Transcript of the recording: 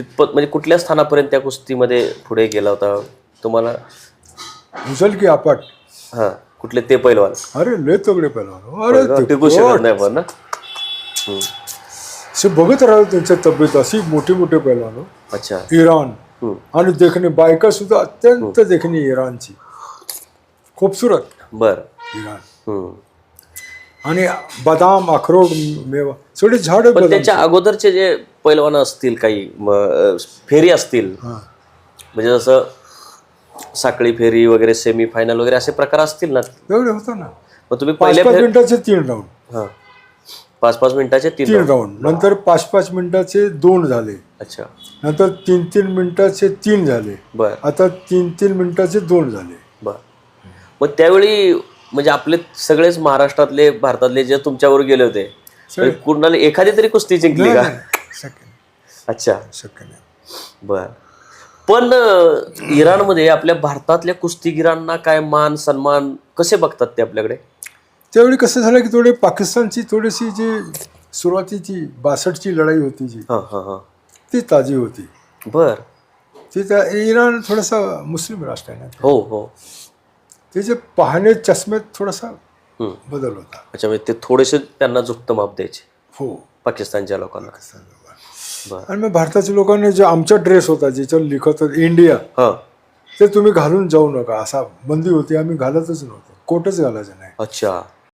तिथपत म्हणजे कुठल्या स्थानापर्यंत त्या कुस्तीमध्ये पुढे गेला होता? तुम्हाला? उचल की आपट. हा कुठले ते पैलवान. अरे लय तगडे पहिलवान अरे टिकू शकत नाही पण ना? हम्म. असे बघत राहतो त्यांच्या तब्येत अशी मोठी मोठे पहिलवान हो. अच्छा. इराण. हम्म. आणि देखणे बायका सुद्धा अत्यंत देखणी इराणची. खूपसुरत. बर. इराण. हम्म. आणि बदाम अक्रोड मेवा सगळे झाड पण त्याच्या अगोदरचे जे पैलवान असतील काही फेरी असतील. म्हणजे जसं साखळी फेरी वगैरे सेमी फायनल वगैरे असे प्रकार असतील ना? एवढे होतं ना. मग तुम्ही पाच पहिले पाच मिनिटाचे तीन राऊंड हा. पाच पाच मिनिटाचे तीन. राऊंड नंतर पाच पाच मिनिटाचे दोन झाले. अच्छा. नंतर तीन तीन मिनिटाचे तीन झाले. बर. आता तीन तीन मिनिटाचे दोन झाले. बर. मग त्यावेळी म्हणजे आपले सगळेच महाराष्ट्रातले भारतातले जे तुमच्यावर गेले होते म्हणजे कुणाला एखादी तरी कुस्ती जिंकली का? नाही अच्छा. नाही बर. पण इराणमध्ये आपल्या भारतातल्या कुस्तीगिरांना काय मान सन्मान कसे बघतात ते आपल्याकडे? त्यावेळी कसं झालं की थोडे पाकिस्तानची थोडीशी जी सुरुवातीची बासष्टची लढाई होती जी हा हा हा. ती ताजी होती. बर. ती त्या इराण थोडासा मुस्लिम राष्ट्र आहे ना हो हो. त्याचे पाहणे चष्मेत थोडासा. बदल होता. अच्छा म्हणजे ते थोडेसे त्यांना झुकतं माप द्यायचे. हो. पाकिस्तानच्या लोकांना. बर. आणि मग भारताच्या लोकांनी जो आमचा ड्रेस होता ज्याच्यावर लिखत होतं इंडिया हा. ते तुम्ही घालून जाऊ नका. असा बंदी होती आम्ही घालतच नव्हतो. कोटच घालायचं नाही. अच्छा.